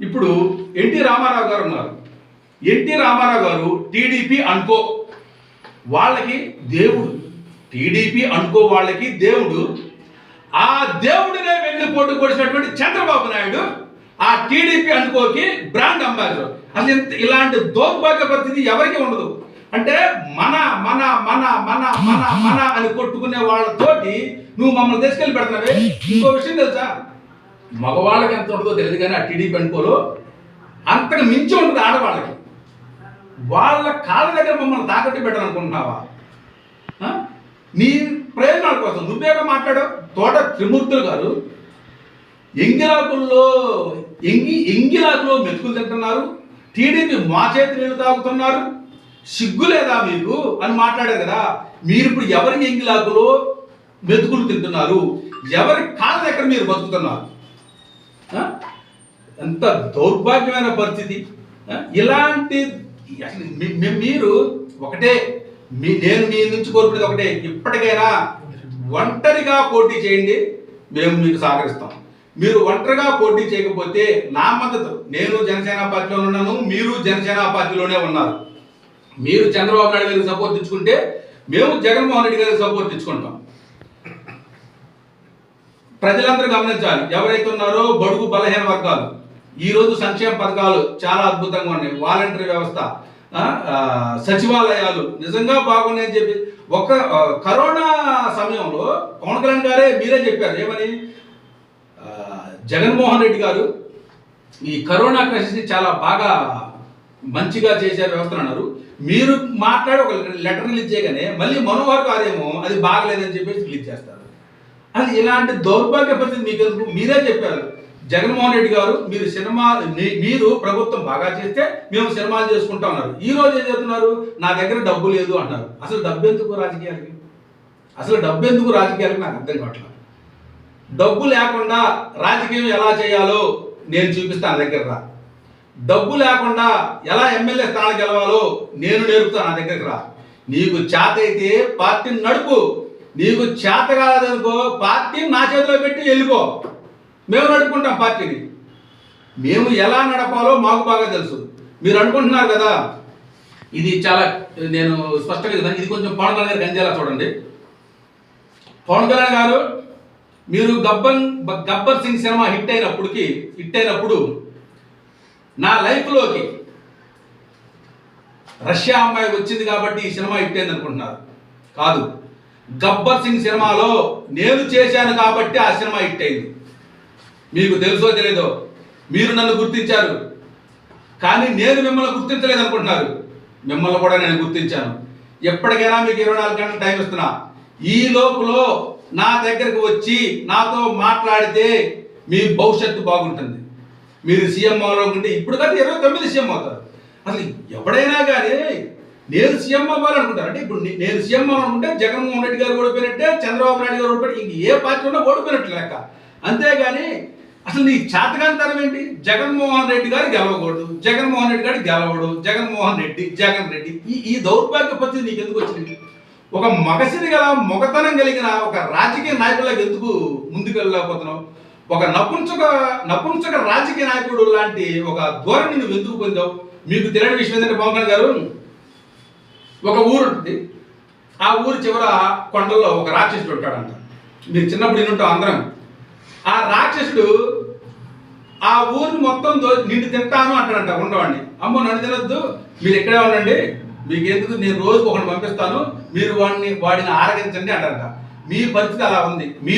ఇప్పుడు ఎన్టీ రామారావు గారు ఉన్నారు. ఎన్టీ రామారావు గారు టీడీపీ అనుకో వాళ్ళకి దేవుడు. టీడీపీ అనుకో వాళ్ళకి దేవుడు. ఆ దేవుడినే వెళ్ళి పోటీ కొడిసినటువంటి చంద్రబాబు నాయుడు ఆ టీడీపీ అనుకోకి బ్రాండ్ అంబాసిడర్. అసలు ఇంత ఇలాంటి దౌర్భాగ్య పరిస్థితి ఎవరికి ఉండదు. అంటే మన మన మన మన మన మన అని కొట్టుకునే వాళ్ళతోటి నువ్వు మమ్మల్ని తీసుకెళ్ళి పెడుతున్నావే? ఇంకో విషయం తెలుసా? మగవాళ్ళకి ఎంత ఉంటుందో తెలియదు కానీ ఆ టీడీపీ అనుకోలో అంతకు మించి ఉంటుంది ఆడవాళ్ళకి. వాళ్ళ కాళ్ళ దగ్గర మమ్మల్ని తాకట్టు పెట్టాలనుకుంటున్నావా? నీ ప్రయోజనాల కోసం నువ్వేగా మాట్లాడావు తోట త్రిమూర్తులు గారు ఎంగిలాకుల్లో ఎంగి ఎంగిలాకులో మెతుకులు తింటున్నారు. టీడీపీ మా చేతి నీళ్ళు తాగుతున్నారు. సిగ్గు లేదా మీకు అని మాట్లాడారు కదా. మీరు ఇప్పుడు ఎవరి ఎంగిలాకులో మెతుకులు తింటున్నారు? ఎవరి కాళ్ళ దగ్గర మీరు బతుకుతున్నారు? ఎంత దౌర్భాగ్యమైన పరిస్థితి. ఇలాంటి అసలు మీ- మీరు ఒకటే మీ నేను మీ నుంచి కోరుకునేది ఒకటే. ఇప్పటికైనా ఒంటరిగా పోటీ చేయండి మేము మీకు సహకరిస్తాం. మీరు ఒంటరిగా పోటీ చేయకపోతే నా మద్దతు. నేను జనసేన పార్టీలో ఉన్నాను మీరు జనసేన పార్టీలోనే ఉన్నారు. మీరు చంద్రబాబు నాయుడు గారికి సపోర్ట్ ఇచ్చుకుంటే మేము జగన్మోహన్ రెడ్డి గారికి సపోర్ట్ ఇచ్చుకుంటాం ప్రజలందరూ గమనించాలి. ఎవరైతే ఉన్నారో బడుగు బలహీన వర్గాలు. ఈరోజు సంక్షేమ పథకాలు చాలా అద్భుతంగా ఉన్నాయి. వాలంటరీ వ్యవస్థ సచివాలయాలు నిజంగా బాగున్నాయని చెప్పి ఒక కరోనా సమయంలో పవన్ కళ్యాణ్ గారే మీరే చెప్పారు. ఏమని? జగన్మోహన్ రెడ్డి గారు ఈ కరోనా క్రైసిస్ని చాలా బాగా మంచిగా చేసే వ్యవస్థ అన్నారు. మీరు మాట్లాడి ఒక లెటర్ రిలీజ్ చేయగానే మళ్ళీ మనోహర్ గారేమో అది బాగలేదని చెప్పేసి రిలీజ్ చేస్తారు. అది ఇలాంటి దౌర్భాగ్య పరిస్థితి మీకు మీరే చెప్పారు. జగన్మోహన్ రెడ్డి గారు మీరు సినిమా మీ- మీరు ప్రభుత్వం బాగా చేస్తే మేము సినిమాలు చేసుకుంటా ఉన్నారు. ఈ రోజు ఏం చెప్తున్నారు నా దగ్గర డబ్బు లేదు అంటారు అసలు డబ్బు ఎందుకు రాజకీయాలకి? అసలు డబ్బు ఎందుకు రాజకీయాలకి నాకు అర్థం కావట్లేదు. డబ్బు లేకుండా రాజకీయం ఎలా చేయాలో నేను చూపిస్తాను నా దగ్గర రా. డబ్బు లేకుండా ఎలా ఎమ్మెల్యే స్థానం గెలవాలో నేను నేర్పుతాను నా దగ్గరికి రా. నీకు చేత అయితే పార్టీని నడుపు. నీకు చేత కాదనుకో పార్టీని నా చేతిలో పెట్టి వెళ్ళిపో. మేము నడుపుకుంటాం పార్టీని. మేము ఎలా నడపాలో మాకు బాగా తెలుసు. మీరు అనుకుంటున్నారు కదా? ఇది చాలా నేను స్పష్టంగా చెప్తాను. ఇది కొంచెం పవన్ కళ్యాణ్ గారు గంజేలా చూడండి. పవన్ కళ్యాణ్ గారు మీరు గబ్బన్ గబ్బర్ సింగ్ సినిమా హిట్ అయినప్పటికి హిట్ అయినప్పుడు నా లైఫ్లోకి రష్యా అమ్మాయి వచ్చింది కాబట్టి ఈ సినిమా హిట్ అయింది అనుకుంటున్నారు. కాదు. గబ్బర్ సింగ్ సినిమాలో నేను చేశాను కాబట్టి ఆ సినిమా హిట్ అయింది. మీకు తెలుసో తెలియదో మీరు నన్ను గుర్తించారు. కానీ నేను మిమ్మల్ని గుర్తించలేదు అనుకుంటున్నారు. మిమ్మల్ని కూడా నేను గుర్తించాను. ఎప్పటికైనా మీకు ఇరవై నాలుగు గంటల టైం ఇస్తున్నా. ఈ లోపులో నా దగ్గరకు వచ్చి నాతో మాట్లాడితే మీ భవిష్యత్తు బాగుంటుంది. మీరు సీఎం అవ్వాలనుకుంటే ఇప్పుడు కంటే ఇరవై తొమ్మిది సీఎం అవుతారు. అసలు ఎవడైనా కానీ నేను సీఎం అవ్వాలనుకుంటారు అంటే ఇప్పుడు నేను సీఎం అవ్వాలనుకుంటే జగన్మోహన్ రెడ్డి గారు ఓడిపోయినట్టే చంద్రబాబు నాయుడు గారు ఓడిపోయినట్టు ఇంక ఏ పార్టీ ఉన్నా ఓడిపోయినట్లు లెక్క. అంతేగాని అసలు నీ చేతకాంతరం ఏంటి? జగన్మోహన్ రెడ్డి గారు గెలవకూడదు జగన్మోహన్ రెడ్డి గారు గెలవడు జగన్మోహన్ రెడ్డి జగన్ రెడ్డి. ఈ ఈ దౌర్భాగ్య పరిస్థితి నీకు ఎందుకు వచ్చింది? ఒక మగసిరి గల మొగతనం కలిగిన ఒక రాజకీయ నాయకులకు ఎందుకు ముందుకు వెళ్ళలేకపోతున్నావు ఒక నపుంసక నపుంసక రాజకీయ నాయకుడు లాంటి ఒక ధోరణి నువ్వు ఎందుకు పొందావు? మీకు తెలియని విషయం ఏంటంటే పవన్ కళ్యాణ్ గారు ఒక ఊరు ఉంటుంది. ఆ ఊరు చివర కొండల్లో ఒక రాక్షసుడు ఉంటాడంట. మీరు చిన్నప్పుడు వినుంటాం అందరం. ఆ రాక్షసుడు ఆ ఊరిని మొత్తం నిన్ను తింటాను అంటాడంట ఉండవండి అమ్మో నన్ను తినొద్దు. మీరు ఇక్కడే ఉండండి. మీకు ఎందుకు నేను రోజుకు ఒకటి పంపిస్తాను. మీరు వాడిని వాడిని ఆరగించండి అంటారంట. మీ పరిస్థితి అలా ఉంది. మీరు